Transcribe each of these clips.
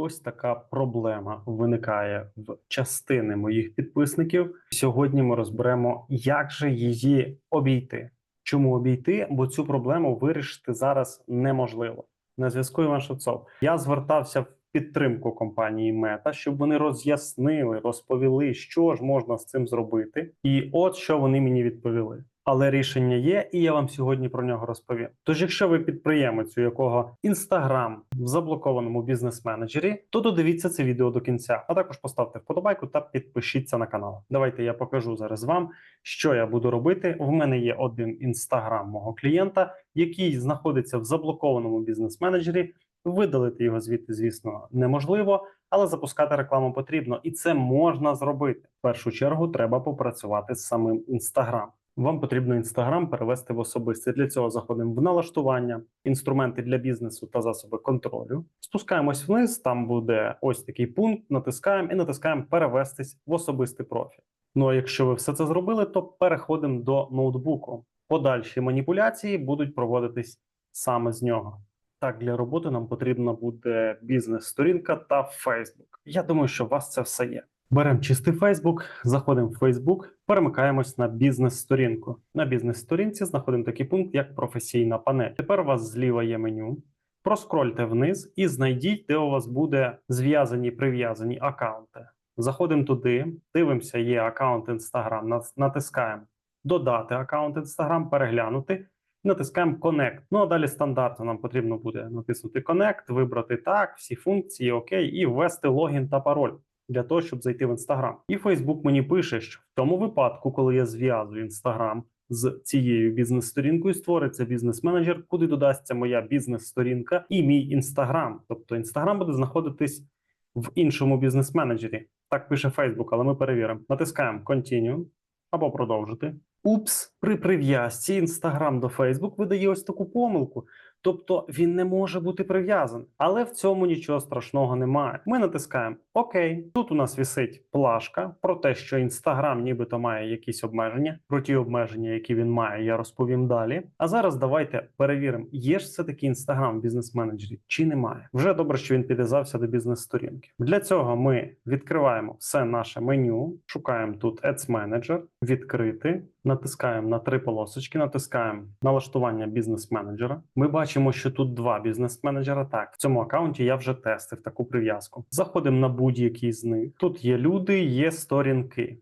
ось така проблема виникає в частини моїх підписників. Сьогодні ми розберемо, як же її обійти. Чому обійти? Бо цю проблему вирішити зараз неможливо. На зв'язку Іван Шевцов. Я звертався в підтримку компанії Мета, щоб вони роз'яснили, розповіли, що ж можна з цим зробити. І от що вони мені відповіли. Але рішення є, і я вам сьогодні про нього розповім. Тож, якщо ви підприємець, у якого інстаграм в заблокованому бізнес-менеджері, то додивіться це відео до кінця, а також поставте вподобайку та підпишіться на канал. Давайте я покажу зараз вам, що я буду робити. В мене є один інстаграм мого клієнта, який знаходиться в заблокованому бізнес-менеджері. Видалити його звідти, звісно, неможливо, але запускати рекламу потрібно, і це можна зробити. В першу чергу треба попрацювати з самим інстаграм. Вам потрібно інстаграм перевести в особистий. Для цього заходимо в налаштування, інструменти для бізнесу та засоби контролю. Спускаємось вниз. Там буде ось такий пункт. Натискаємо і натискаємо перевестись в особистий профіль. Ну а якщо ви все це зробили, то переходимо до ноутбуку. Подальші маніпуляції будуть проводитись саме з нього. Так, для роботи нам потрібна буде бізнес-сторінка та Facebook. Я думаю, що у вас це все є. Беремо чистий Facebook, заходимо в Facebook, перемикаємось на бізнес-сторінку. На бізнес-сторінці знаходимо такий пункт, як професійна панель. Тепер у вас зліва є меню. Проскрольте вниз і знайдіть, де у вас буде зв'язані прив'язані аккаунти. Заходимо туди, дивимося, є аккаунт Instagram, натискаємо додати аккаунт Instagram, переглянути. Натискаємо Connect. Ну а далі стандартно нам потрібно буде натиснути Connect, вибрати так, всі функції, окей, і ввести логін та пароль для того, щоб зайти в Instagram. І Facebook мені пише, що в тому випадку, коли я зв'язую Instagram з цією бізнес-сторінкою, створиться бізнес-менеджер, куди додасться моя бізнес-сторінка і мій Instagram. Тобто Instagram буде знаходитись в іншому бізнес-менеджері. Так пише Facebook, але ми перевіримо. Натискаємо Continue або продовжити. Упс, при прив'язці Instagram до Facebook видає ось таку помилку. Тобто він не може бути прив'язаний, але в цьому нічого страшного немає. Ми натискаємо ОК. Тут у нас висить плашка про те, що Інстаграм нібито має якісь обмеження. Про ті обмеження, які він має, я розповім далі. А зараз давайте перевіримо, є ж все таки Інстаграм в бізнес-менеджері чи немає. Вже добре, що він підв'язався до бізнес-сторінки. Для цього ми відкриваємо все наше меню, шукаємо тут Ads Manager, відкрити. Натискаємо на три полосочки, натискаємо налаштування бізнес-менеджера. Ми бачимо, що тут два бізнес-менеджера. Так, в цьому аккаунті я вже тестив таку прив'язку. Заходимо на будь-який з них. Тут є люди, є сторінки.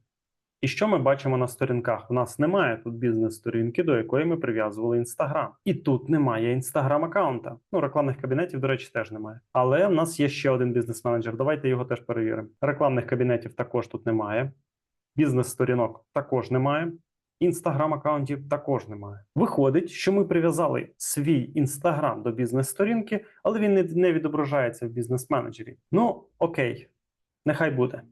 І що ми бачимо на сторінках? У нас немає тут бізнес-сторінки, до якої ми прив'язували інстаграм. І тут немає інстаграм-аккаунта. Ну, рекламних кабінетів, до речі, теж немає. Але в нас є ще один бізнес-менеджер. Давайте його теж перевіримо. Рекламних кабінетів також тут немає. Бізнес-сторінок також немає. Інстаграм аккаунтів також немає. Виходить, що ми прив'язали свій інстаграм до бізнес-сторінки, але він не відображається в бізнес-менеджері. Ну окей, нехай буде.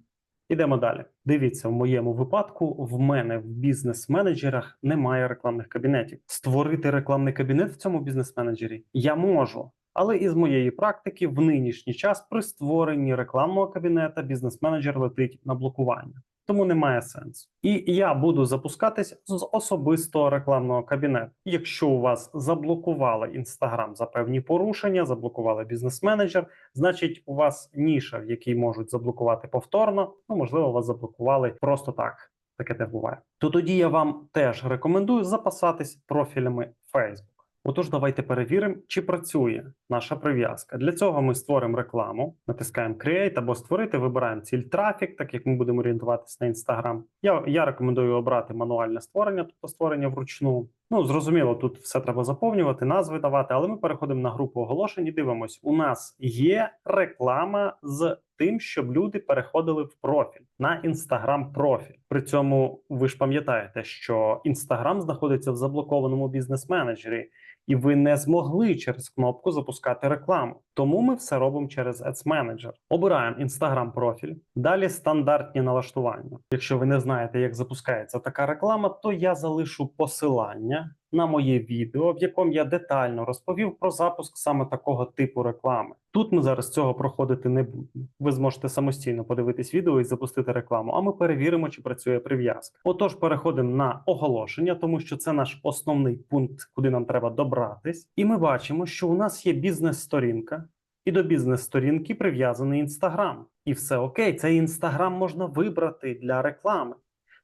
Ідемо далі. Дивіться, в моєму випадку в мене в бізнес-менеджерах немає рекламних кабінетів. Створити рекламний кабінет в цьому бізнес-менеджері я можу. Але із моєї практики в нинішній час при створенні рекламного кабінета бізнес-менеджер летить на блокування тому немає сенсу. І я буду запускатись з особистого рекламного кабінету. Якщо у вас заблокували інстаграм за певні порушення, заблокували бізнес-менеджер, значить у вас ніша, в якій можуть заблокувати повторно. Ну можливо, вас заблокували просто так. Таке те буває. То тоді я вам теж рекомендую запасатись профілями Facebook. Отож, давайте перевіримо, чи працює наша прив'язка. Для цього ми створимо рекламу, натискаємо Create або створити, вибираємо ціль трафік, так як ми будемо орієнтуватися на Instagram. Я я рекомендую обрати мануальне створення, тобто створення вручну. Ну, зрозуміло, тут все треба заповнювати, назви давати, але ми переходимо на групу оголошень і дивимось, у нас є реклама з тим, щоб люди переходили в профіль на інстаграм профіль. При цьому ви ж пам'ятаєте, що інстаграм знаходиться в заблокованому бізнес-менеджері і ви не змогли через кнопку запускати рекламу. Тому ми все робимо через Ads Manager. Обираємо Instagram профіль, далі стандартні налаштування. Якщо ви не знаєте, як запускається така реклама, то я залишу посилання на моє відео, в якому я детально розповів про запуск саме такого типу реклами. Тут ми зараз цього проходити не будемо. Ви зможете самостійно подивитись відео і запустити рекламу. А ми перевіримо, чи працює прив'язка. Отож, переходимо на оголошення, тому що це наш основний пункт, куди нам треба добратись, і ми бачимо, що у нас є бізнес-сторінка. і до бізнес-сторінки прив'язаний Інстаграм. І все окей, цей Інстаграм можна вибрати для реклами.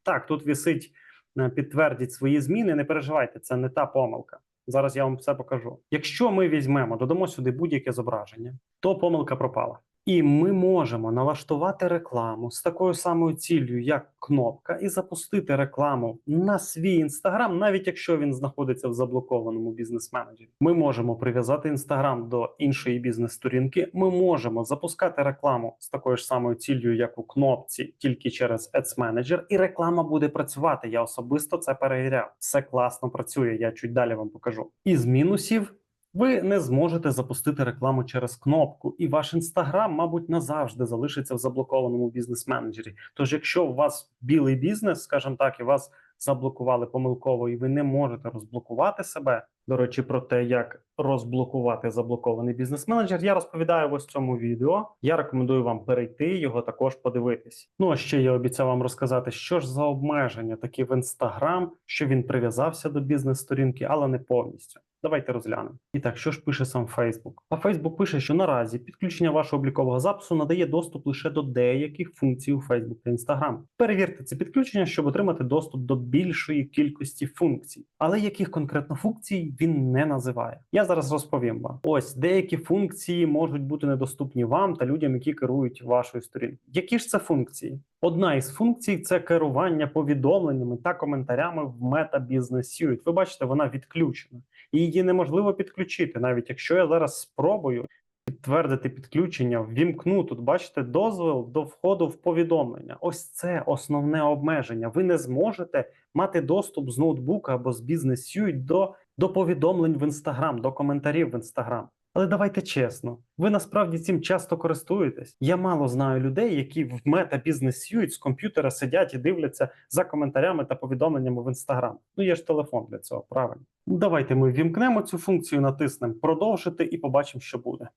Так, тут висить е, підтвердіть свої зміни. Не переживайте, це не та помилка. Зараз я вам все покажу. Якщо ми візьмемо, додамо сюди будь-яке зображення, то помилка пропала. І ми можемо налаштувати рекламу з такою самою ціллю, як кнопка, і запустити рекламу на свій інстаграм, навіть якщо він знаходиться в заблокованому бізнес-менеджері. Ми можемо прив'язати інстаграм до іншої бізнес-сторінки. Ми можемо запускати рекламу з такою ж самою ціллю, як у кнопці, тільки через Ads Manager, і реклама буде працювати. Я особисто це перевіряв. Все класно працює. Я чуть далі вам покажу. Із мінусів. Ви не зможете запустити рекламу через кнопку, і ваш інстаграм, мабуть, назавжди залишиться в заблокованому бізнес-менеджері. Тож, якщо у вас білий бізнес, скажімо так, і вас заблокували помилково, і ви не можете розблокувати себе. До речі, про те, як розблокувати заблокований бізнес-менеджер, я розповідаю в цьому відео. Я рекомендую вам перейти його також подивитись. Ну а ще я обіцяв вам розказати, що ж за обмеження такі в інстаграм, що він прив'язався до бізнес-сторінки, але не повністю. Давайте розглянемо. І так, що ж пише сам Facebook? А Facebook пише, що наразі підключення вашого облікового запису надає доступ лише до деяких функцій у Facebook та Instagram. Перевірте це підключення, щоб отримати доступ до більшої кількості функцій. Але яких конкретно функцій він не називає. Я зараз розповім вам. Ось деякі функції можуть бути недоступні вам та людям, які керують вашою сторінкою. Які ж це функції? Одна із функцій це керування повідомленнями та коментарями в Meta Business Suite. Ви бачите, вона відключена і її неможливо підключити, навіть якщо я зараз спробую підтвердити підключення, ввімкну тут, бачите, дозвіл до входу в повідомлення. Ось це основне обмеження. Ви не зможете мати доступ з ноутбука або з Suite до, до повідомлень в інстаграм, до коментарів в Instagram. Але давайте чесно, ви насправді цим часто користуєтесь. Я мало знаю людей, які в Business Suite з комп'ютера сидять і дивляться за коментарями та повідомленнями в Instagram. Ну є ж телефон для цього, правильно. Давайте ми ввімкнемо цю функцію, натиснемо продовжити і побачимо, що буде.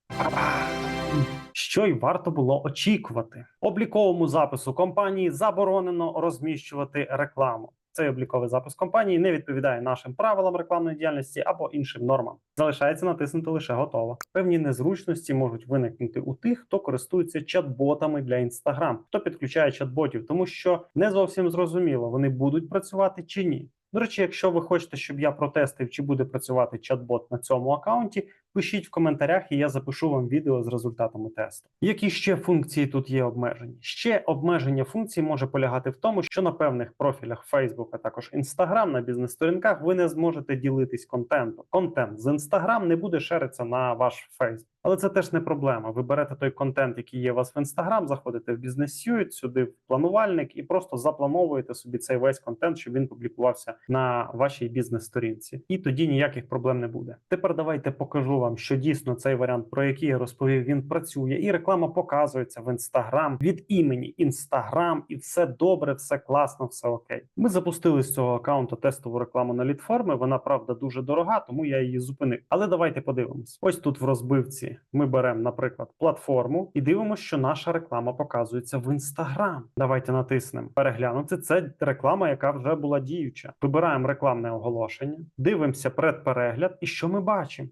Що й варто було очікувати. Обліковому запису компанії заборонено розміщувати рекламу. Цей обліковий запис компанії не відповідає нашим правилам рекламної діяльності або іншим нормам. Залишається натиснути лише готово. Певні незручності можуть виникнути у тих, хто користується чат-ботами для Instagram, хто підключає чат-ботів, тому що не зовсім зрозуміло, вони будуть працювати чи ні. До речі, якщо ви хочете, щоб я протестив, чи буде працювати чат-бот на цьому аккаунті, пишіть в коментарях, і я запишу вам відео з результатами тесту. Які ще функції тут є обмежені? Ще обмеження функцій може полягати в тому, що на певних профілях Facebook, а також Instagram на бізнес-сторінках ви не зможете ділитись контентом. Контент з Instagram не буде шеритися на ваш Facebook. Але це теж не проблема. Ви берете той контент, який є у вас в Instagram, заходите в Business Suite, сюди в планувальник і просто заплановуєте собі цей весь контент, щоб він публікувався на вашій бізнес-сторінці. І тоді ніяких проблем не буде. Тепер давайте покажу вам, що дійсно цей варіант, про який я розповів, він працює, і реклама показується в Instagram від імені Instagram, і все добре, все класно, все окей. Ми запустили з цього аккаунту тестову рекламу на лідформи. Вона правда дуже дорога, тому я її зупинив. Але давайте подивимось. Ось тут в розбивці ми беремо, наприклад, платформу і дивимося, що наша реклама показується в Instagram. Давайте натиснемо переглянути. Це реклама, яка вже була діюча. Вибираємо рекламне оголошення, дивимося предперегляд, і що ми бачимо?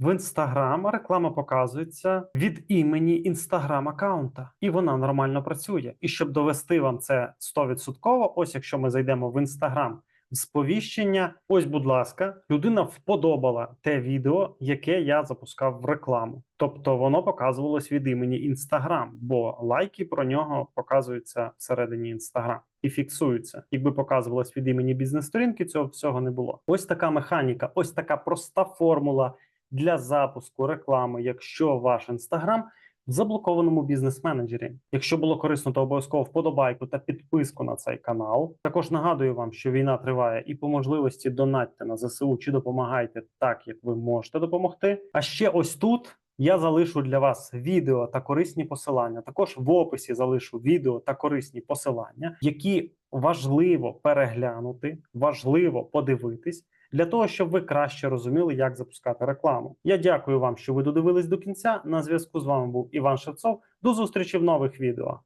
В Instagram реклама показується від імені Instagram аккаунта, і вона нормально працює. І щоб довести вам це 100%, ось якщо ми зайдемо в Instagram, сповіщення. Ось, будь ласка, людина вподобала те відео, яке я запускав в рекламу. Тобто воно показувалось від імені Instagram, бо лайки про нього показуються всередині Instagram і фіксуються. Якби показувалось від імені бізнес-сторінки, цього всього не було. Ось така механіка, ось така проста формула для запуску реклами, якщо ваш Instagram в заблокованому бізнес-менеджері. Якщо було корисно, то обов'язково вподобайку та підписку на цей канал. Також нагадую вам, що війна триває, і по можливості донатьте на ЗСУ чи допомагайте так, як ви можете допомогти. А ще ось тут. Я залишу для вас відео та корисні посилання. Також в описі залишу відео та корисні посилання, які важливо переглянути, важливо подивитись для того, щоб ви краще розуміли, як запускати рекламу. Я дякую вам, що ви додивились до кінця. На зв'язку з вами був Іван Шевцов. До зустрічі в нових відео.